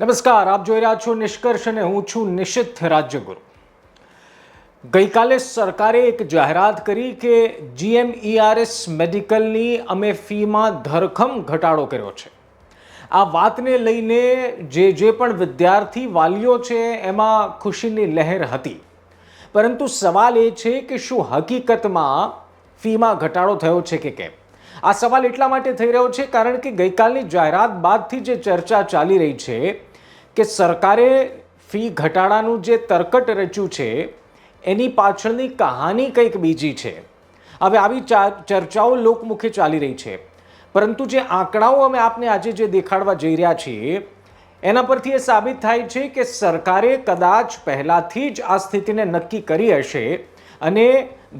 નમસ્કાર, આપ જોઈ રહ્યા છો નિષ્કર્ષ અને હું છું નિશિત રાજ્યગુરુ. ગઈકાલે સરકારે એક જાહેરાત કરી કે જીએમઈઆરએસ મેડિકલની અમે ફીમાં ધરખમ ઘટાડો કર્યો છે. આ વાતને લઈને જે જે પણ વિદ્યાર્થી વાલીઓ છે એમાં ખુશીની લહેર હતી. પરંતુ સવાલ એ છે કે શું હકીકતમાં ફીમાં ઘટાડો થયો છે કે કેમ? આ સવાલ એટલા માટે થઈ રહ્યો છે કારણ કે ગઈકાલની જાહેરાત બાદથી જે ચર્ચા ચાલી રહી છે કે સરકારે ફી ઘટાડાનું જે તરકટ રચ્યું છે, એની પાછળની કહાની કંઈક બીજી છે. હવે આવી ચર્ચાઓ લોકમુખે ચાલી રહી છે. પરંતુ જે આંકડાઓ અમે આપને આજે જે દેખાડવા જઈ રહ્યા છીએ, એના પરથી એ સાબિત થાય છે કે સરકારે કદાચ પહેલાંથી જ આ સ્થિતિને નક્કી કરી હશે અને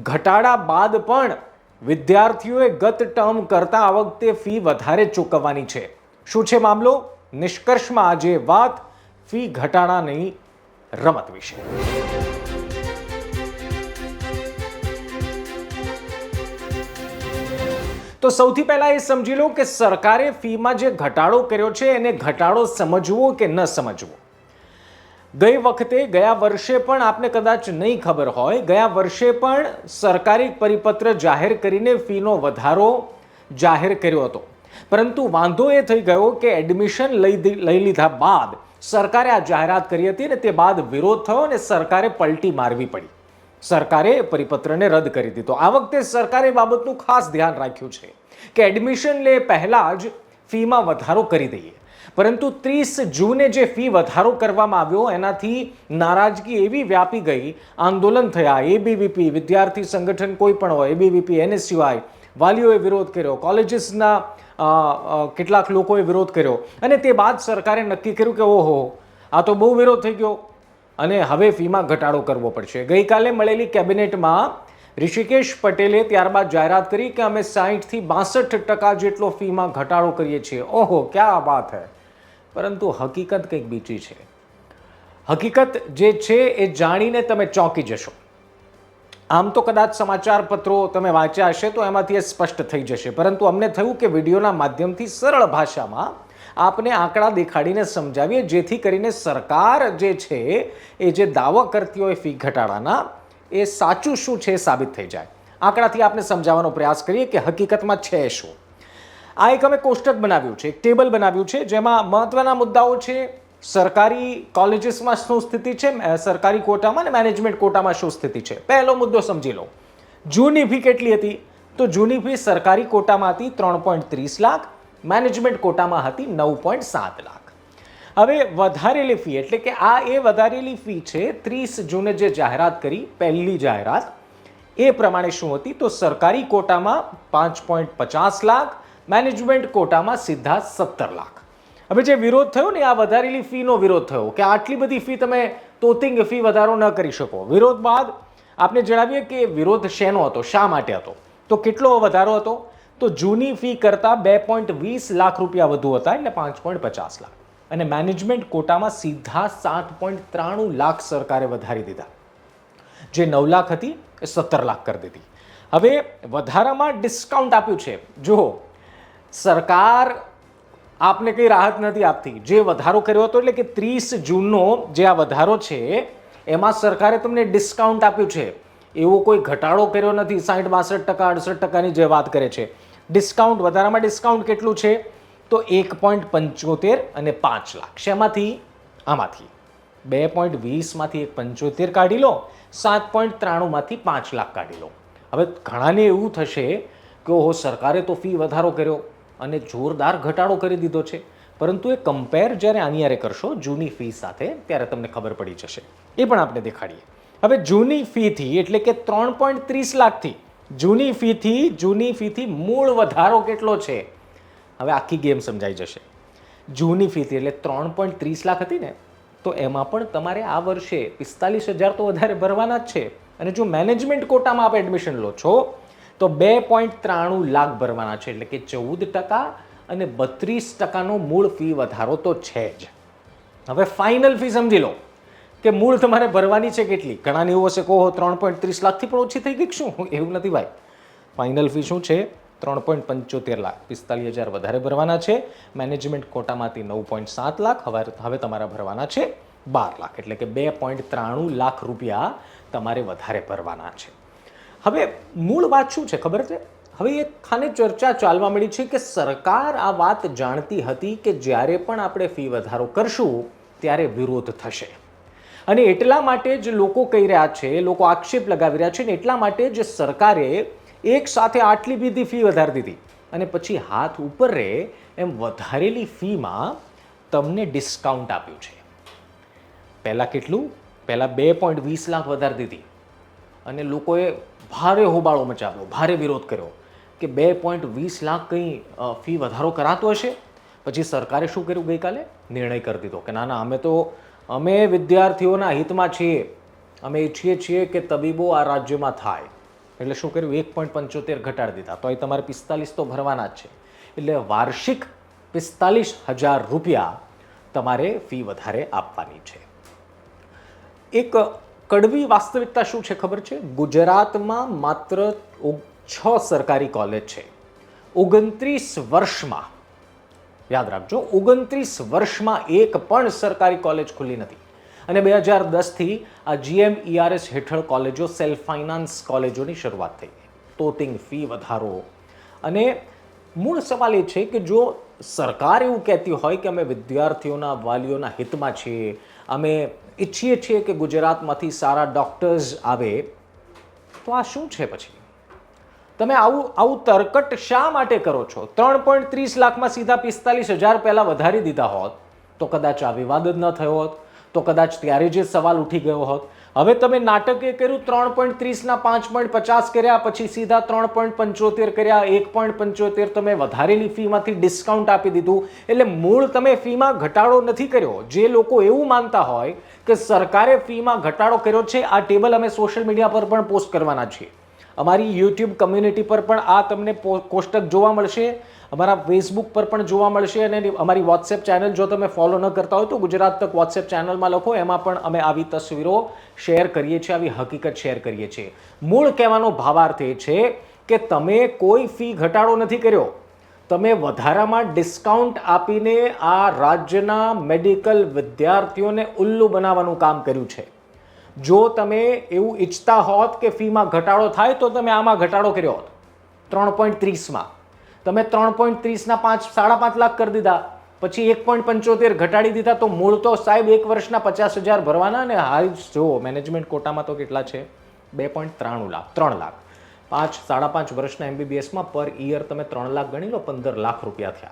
ઘટાડા બાદ પણ વિદ્યાર્થીઓએ ગત ટર્મ કરતાં આ વખતે ફી વધારે ચૂકવવાની છે. શું છે મામલો? નિષ્કર્ષમાં આજે વાત ફી ઘટાડાની રમત વિશે. તો સૌથી પહેલા એ સમજી લો કે સરકારે ફીમાં જે ઘટાડો કર્યો છે, એને ઘટાડો સમજવો કે ન સમજવો? ગઈ વખતે, ગયા વર્ષે પણ આપને કદાચ નહીં ખબર હોય, ગયા વર્ષે પણ સરકારી પરિપત્ર જાહેર કરીને ફીનો વધારો જાહેર કર્યો હતો. પરંતુ વાંધો એ થઈ ગયો કે એડમિશન લઈ લઈ લીધા બાદ સરકારે આ જાહેરાત કરી હતી ને તે બાદ વિરોધ થયો અને સરકારે પલટી મારવી પડી. સરકારે પરિપત્રને રદ કરી દીધો. આ વખતે સરકારે બાબતનું ખાસ ધ્યાન રાખ્યું છે કે એડમિશન લે પહેલાં જ ફીમાં વધારો કરી દઈએ. પરંતુ ત્રીસ જૂને જે ફી વધારો કરવામાં આવ્યો, એનાથી નારાજગી એવી વ્યાપી ગઈ. આંદોલન થયા. એબીવીપી વિદ્યાર્થી સંગઠન કોઈ પણ હોય એબીવીપી એનએસયુઆઈ વાલીઓએ વિરોધ કર્યો, કોલેજીસના કેટલાક લોકોએ વિરોધ કર્યો અને તે બાદ સરકારે નક્કી કર્યું કે ઓહો, આ તો બહુ વિરોધ થઈ ગયો. અને હવે ફીમાં ઘટાડો કરવો પડશે. ગઈકાલે મળેલી કેબિનેટમાં ઋષિકેશ પટેલે ત્યારબાદ જાહેરાત કરી કે અમે સાહીઠથી બાસઠ ટકા જેટલો ફીમાં ઘટાડો કરીએ છીએ. ઓહો, ક્યાં વાત હે? પરંતુ હકીકત કંઈક બીજી છે. હકીકત જે છે એ જાણીને તમે ચોંકી જશો. આમ તો કદાચ સમાચાર પત્રો તમે વાંચ્યા હશે તો એમાંથી એ સ્પષ્ટ થઈ જશે. પરંતુ અમને થયું કે વિડીયોના માધ્યમથી સરળ ભાષામાં આપને આંકડા દેખાડીને સમજાવીએ, જેથી કરીને સરકાર જે છે, એ જે દાવો કરતી હોય ફી ઘટાડાના, એ સાચું શું છે સાબિત થઈ જાય. આંકડાથી આપણે સમજાવવાનો પ્રયાસ કરીએ કે હકીકતમાં છે શું. આ એક અમે કોષ્ટક બનાવ્યું છે, એક ટેબલ બનાવ્યું છે, જેમાં મહત્વના મુદ્દાઓ છે સરકારી કોલેજીસમાં શું સ્થિતિ છે? સરકારી કોટામાં અને મેનેજમેન્ટ કોટામાં શું સ્થિતિ છે? પહેલો મુદ્દો સમજી લો. જૂની ફી કેટલી હતી? તો જૂની ફી સરકારી કોટામાં હતી ત્રણ પોઈન્ટ ત્રીસ લાખ મેનેજમેન્ટ કોટામાં હતી નવ પોઈન્ટ સાત લાખ. હવે વધારેલી ફી, એટલે કે આ એ વધારેલી ફી છે, ત્રીસ જૂને જે જાહેરાત કરી, પહેલી જાહેરાત, એ પ્રમાણે શું હતી? તો સરકારી કોટામાં પાંચ પોઈન્ટ પચાસ લાખ મેનેજમેન્ટ કોટામાં સીધા સત્તર લાખ. હવે જે વિરોધ થયો ને, આ વધારેલી ફીનો વિરોધ થયો કે આટલી બધી ફી તમે તોતિંગ ફી વધારો ન કરી શકો. વિરોધ બાદ આપને જણાવીએ કે વિરોધ શેનો હતો? શા માટે હતો? તો કેટલો વધારો હતો? તો જૂની ફી કરતાં બે પોઈન્ટ વીસ લાખ રૂપિયા વધુ હતા એટલે પાંચ પોઈન્ટ પચાસ લાખ. અને મેનેજમેન્ટ કોટામાં સીધા સાત પોઈન્ટ ત્રાણું લાખ સરકારે વધારી દીધા. જે નવ લાખ હતી, એ સત્તર લાખ કરી દીધી. હવે વધારામાં ડિસ્કાઉન્ટ આપ્યું છે. જુઓ, સરકાર આપને કંઈ રાહત નથી આપતી. જે વધારો કર્યો હતો એટલે કે ત્રીસ જૂનનો જે આ વધારો છે, એમાં સરકારે તમને ડિસ્કાઉન્ટ આપ્યું છે. એવો કોઈ ઘટાડો કર્યો નથી. સાઠ બાસઠ ટકા, અડસઠ ટકાની જે વાત કરે છે. ડિસ્કાઉન્ટ વધારામાં ડિસ્કાઉન્ટ કેટલું છે? તો એક પોઈન્ટ પંચોતેર અને પાંચ લાખ. શેમાંથી? આમાંથી. બે પોઈન્ટ વીસમાંથી એક પંચોતેર કાઢી લો. સાત પોઈન્ટ ત્રાણુંમાંથી પાંચ લાખ કાઢી લો. હવે ઘણાને એવું થશે કે ઓહો, સરકારે તો ફી વધારો કર્યો. અને જોરદાર ઘટાડો કરી દીધો છે. પરંતુ એ કમ્પેર જ્યારે આની કરશો, જૂની ફી સાથે, ત્યારે તમને ખબર પડી જશે. એ પણ આપણે દેખાડીએ. હવે જૂની ફીથી એટલે કે ત્રણ પોઈન્ટ ત્રીસ લાખથી, જૂની ફીથી જૂની ફીથી મૂળ વધારો કેટલો છે? હવે આખી ગેમ સમજાઈ જશે. જૂની ફીથી એટલે ત્રણ પોઈન્ટ ત્રીસ લાખ હતી ને, તો એમાં પણ તમારે આ વર્ષે પિસ્તાલીસ હજાર તો વધારે ભરવાના જ છે. અને જો મેનેજમેન્ટ કોટામાં આપ એડમિશન લો છો તો બે પોઈન્ટ ત્રાણું લાખ ભરવાના છે, એટલે કે ચૌદ ટકા અને બત્રીસ ટકાનો મૂળ ફી વધારો તો છે જ. હવે ફાઇનલ ફી સમજી લો કે મૂળ તમારે ભરવાની છે કેટલી? ઘણાને એવું હશે કહો ત્રણ પોઈન્ટ ત્રીસ લાખથી પણ ઓછી થઈ ગઈ શું? એવું નથી ભાઈ. ફાઇનલ ફી શું છે? ત્રણ પોઈન્ટ પંચોતેર લાખ. પિસ્તાલીસ હજાર વધારે ભરવાના છે. મેનેજમેન્ટ કોટામાંથી નવ પોઈન્ટ સાત લાખ. હવે હવે તમારા ભરવાના છે બાર લાખ. એટલે કે બે પોઈન્ટ ત્રાણું લાખ રૂપિયા તમારે વધારે ભરવાના છે. હવે મૂળ વાત શું છે ખબર છે? હવે એક ખાને ચર્ચા ચાલવા મળી છે કે સરકાર આ વાત જાણતી હતી કે જ્યારે પણ આપણે ફી વધારો કરશું, ત્યારે વિરોધ થશે. અને એટલા માટે જ લોકો કહી રહ્યા છે, લોકો આક્ષેપ લગાવી રહ્યા છે ને એટલા માટે જ સરકારે એક સાથે આટલી બધી ફી વધારી દીધી. અને પછી હાથ ઉપર રહે એમ વધારેલી ફીમાં તમને ડિસ્કાઉન્ટ આપ્યું છે. પહેલાં કેટલું? પહેલાં બે પોઈન્ટ વીસ લાખ વધારી દીધી. અને લોકોએ ભારે હોબાળો મચાવ્યો, ભારે વિરોધ કર્યો કે બે પોઈન્ટ વીસ લાખ કંઈ ફી વધારો કરાતો હશે? પછી સરકારે શું કર્યું ગઈકાલે? નિર્ણય કરી દીધો કે ના ના, અમે તો, અમે વિદ્યાર્થીઓના હિતમાં છીએ. અમે ઈચ્છીએ છીએ કે તબીબો આ રાજ્યમાં થાય. એટલે શું કર્યું? એક પોઈન્ટ પંચોતેર ઘટાડી દીધા. તો એ તમારે પિસ્તાલીસ તો ભરવાના જ છે. એટલે વાર્ષિક પિસ્તાલીસ હજાર રૂપિયા તમારે ફી વધારે આપવાની છે. એક કડવી વાસ્તવિકતા શું છે ખબર છે? ગુજરાતમાં માત્ર છ સરકારી કોલેજ છે. ઓગણત્રીસ વર્ષમાં, યાદ રાખજો, ઓગણત્રીસ વર્ષમાં એક પણ સરકારી કોલેજ ખુલ્લી નથી. અને બે હજાર દસથી આ જીએમ ઈઆરએસ હેઠળ કોલેજો સેલ્ફ ફાઇનાન્સ કોલેજોની શરૂઆત થઈ. તોતિંગ ફી વધારો. અને મૂળ સવાલ એ છે કે જો સરકાર એવું કહેતી હોય કે અમે વિદ્યાર્થીઓના વાલીઓના હિતમાં છીએ, અમે ઈચ્છીએ છીએ કે ગુજરાતમાંથી સારા ડૉક્ટર્સ આવે, તો આ શું છે પછી? તમે આવું આવું તરકટ શા માટે કરો છો? ત્રણ પોઈન્ટ ત્રીસ લાખમાં સીધા પિસ્તાલીસ હજાર પહેલાં વધારી દીધા હોત, તો કદાચ આ વિવાદ જ ન થયો હોત, તો કદાચ ત્યારે જે સવાલ ઉઠી ગયો હોત હવે તમે નાટક કર્યું, ત્રણ પોઈન્ટ ત્રીસના પાંચ પોઈન્ટ પચાસ કર્યા, પછી સીધા ત્રણ પોઈન્ટ પંચોતેર કર્યા, એક પોઈન્ટ પંચોતેર તમે વધારેલી ફીમાંથી ડિસ્કાઉન્ટ આપી દીધું. એટલે મૂળ તમે ફીમાં ઘટાડો નથી કર્યો. જે લોકો એવું માનતા હોય કે સરકારે ફીમાં ઘટાડો કર્યો છે, આ ટેબલ અમે સોશિયલ મીડિયા પર પણ પોસ્ટ કરવાના છીએ. અમારી યુટ્યુબ કમ્યુનિટી પર પણ આ તમને કોષ્ટક જોવા મળશે. અમારા ફેસબુક પર પણ જોવા મળશે અને અમારી વોટ્સએપ ચેનલ જો તમે ફોલો ન કરતા હોય તો ગુજરાત તક વોટ્સએપ ચેનલમાં લખો. એમાં પણ અમે આવી તસવીરો શેર કરીએ છીએ, આવી હકીકત શેર કરીએ છીએ. મૂળ કહેવાનો ભાવાર્થ એ છે કે તમે કોઈ ફી ઘટાડો નથી કર્યો. તમે વધારામાં ડિસ્કાઉન્ટ આપીને આ રાજ્યના મેડિકલ વિદ્યાર્થીઓને ઉલ્લુ બનાવવાનું કામ કર્યું છે. જો તમે એવું ઈચ્છતા હોત કે ફીમાં ઘટાડો થાય તો તમે આમાં ઘટાડો કર્યો હોત. ત્રણ પોઈન્ટ ત્રીસમાં. તમે ત્રણ પોઈન્ટ ત્રીસના પાંચ, સાડા પાંચ લાખ કરી દીધા. પછી એક પોઈન્ટ પંચોતેર ઘટાડી દીધા તો મૂળ તો સાહેબ એક વર્ષના પચાસ હજાર ભરવાના અને હાલ જો મેનેજમેન્ટ કોટામાં તો કેટલા છે? બે પોઈન્ટ ત્રાણું લાખ, ત્રણ લાખ. પાંચ, સાડા પાંચ વર્ષના એમબીબીએસમાં પર ઈયર તમે ત્રણ લાખ ગણી લો, પંદર લાખ રૂપિયા થયા.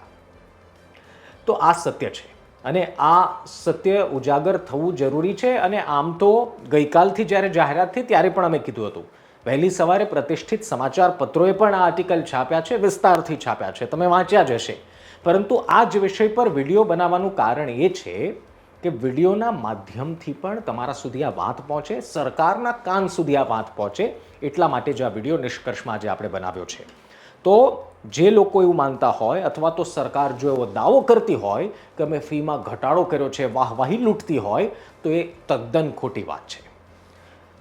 તો આ સત્ય છે. અને આ સત્ય ઉજાગર થવું જરૂરી છે અને આમ તો ગઈકાલથી જ્યારે જાહેરાત થઈ, ત્યારે પણ અમે કીધું હતું. વહેલી સવારે પ્રતિષ્ઠિત સમાચાર પત્રોએ પણ આ આર્ટિકલ છાપ્યા છે, વિસ્તારથી છાપ્યા છે. તમે વાંચ્યા જ હશે. પરંતુ આ જ વિષય પર વીડિયો બનાવવાનું કારણ એ છે કે વિડીયોના માધ્યમથી પણ તમારા સુધી આ વાત પહોંચે, સરકારના કાન સુધી આ વાત પહોંચે, એટલા માટે જ આ વીડિયો નિષ્કર્ષમાં આજે આપણે બનાવ્યો છે. તો જે લોકો એવું માનતા હોય અથવા તો સરકાર જો એવો દાવો કરતી હોય કે અમે ફીમાં ઘટાડો કર્યો છે, વાહવાહી લૂંટતી હોય, તો એ તદ્દન ખોટી વાત છે.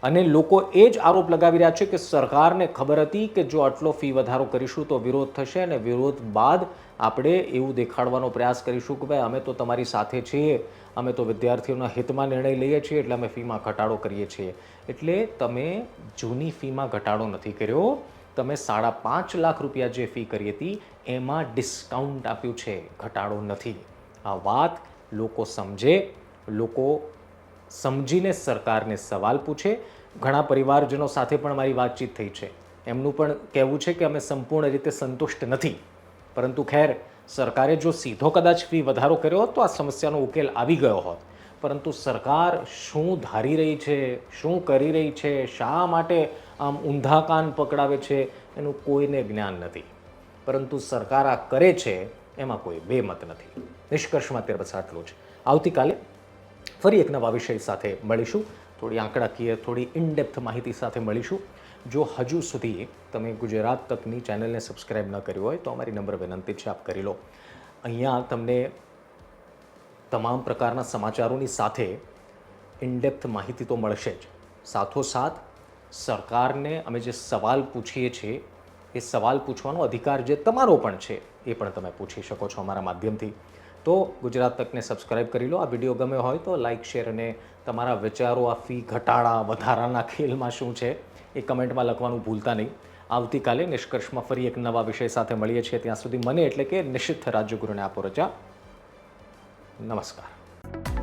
અને લોકો એ જ આરોપ લગાવી રહ્યા છે કે સરકારને ખબર હતી કે જો આટલો ફી વધારો કરીશું તો વિરોધ થશે અને વિરોધ બાદ આપણે એવું દેખાડવાનો પ્રયાસ કરીશું કે ભાઈ, અમે તો તમારી સાથે છીએ, અમે તો વિદ્યાર્થીઓના હિતમાં નિર્ણય લઈએ છીએ, એટલે અમે ફીમાં ઘટાડો કરીએ છીએ. એટલે તમે જૂની ફીમાં ઘટાડો નથી કર્યો. તમે સાડા પાંચ લાખ રૂપિયા જે ફી કરી હતી, એમાં ડિસ્કાઉન્ટ આપ્યું છે. ઘટાડો નથી. આ વાત લોકો સમજે, લોકો સમજીને સરકારને સવાલ પૂછે. ઘણા પરિવારજનો સાથે પણ મારી વાતચીત થઈ છે. એમનું પણ કહેવું છે કે અમે સંપૂર્ણ રીતે સંતુષ્ટ નથી. પરંતુ ખેર, સરકારે જો સીધો કદાચ ફી વધારો કર્યો હોત તો આ સમસ્યાનો ઉકેલ આવી ગયો હોત. પરંતુ સરકાર શું ધારી રહી છે, શું કરી રહી છે, શા માટે આમ ઊંધા કાન પકડાવે છે, એનું કોઈને જ્ઞાન નથી. પરંતુ સરકાર આ કરે છે, એમાં કોઈ બેમત નથી. નિષ્કર્ષમાં અત્યારે બસ આટલું જ. આવતીકાલે ફરી એક નવા વિષય સાથે મળીશું. થોડી આંકડાકીય, થોડી ઇનડેપ્થ માહિતી સાથે મળીશું. જો હજુ સુધી તમે ગુજરાત તકની ચેનલને સબસ્ક્રાઇબ ન કરી હોય તો અમારી નંબર વિનંતી છે, આપ કરી લો. અહીંયા તમને તમામ પ્રકારના સમાચારોની સાથે ઇનડેપ્થ માહિતી તો મળશે જ. સાથોસાથ, સરકારને અમે જે સવાલ પૂછીએ છીએ, એ સવાલ પૂછવાનો અધિકાર જે તમારો પણ છે, એ પણ તમે પૂછી શકો છો અમારા માધ્યમથી. તો ગુજરાત તકને સબસ્ક્રાઇબ કરી લો. આ વીડિયો ગમ્યો હોય તો લાઇક શેર અને તમારા વિચારો, આ ફી ઘટાડા વધારાના ખેલમાં શું છે એ કમેન્ટમાં લખવાનું ભૂલતા નહીં. આવતીકાલે નિષ્કર્ષમાં ફરી એક નવા વિષય સાથે મળીએ છીએ. ત્યાં સુધી મને એટલે કે નિશ્ચિત રાજ્યગુરુને આપો રજા. નમસ્કાર.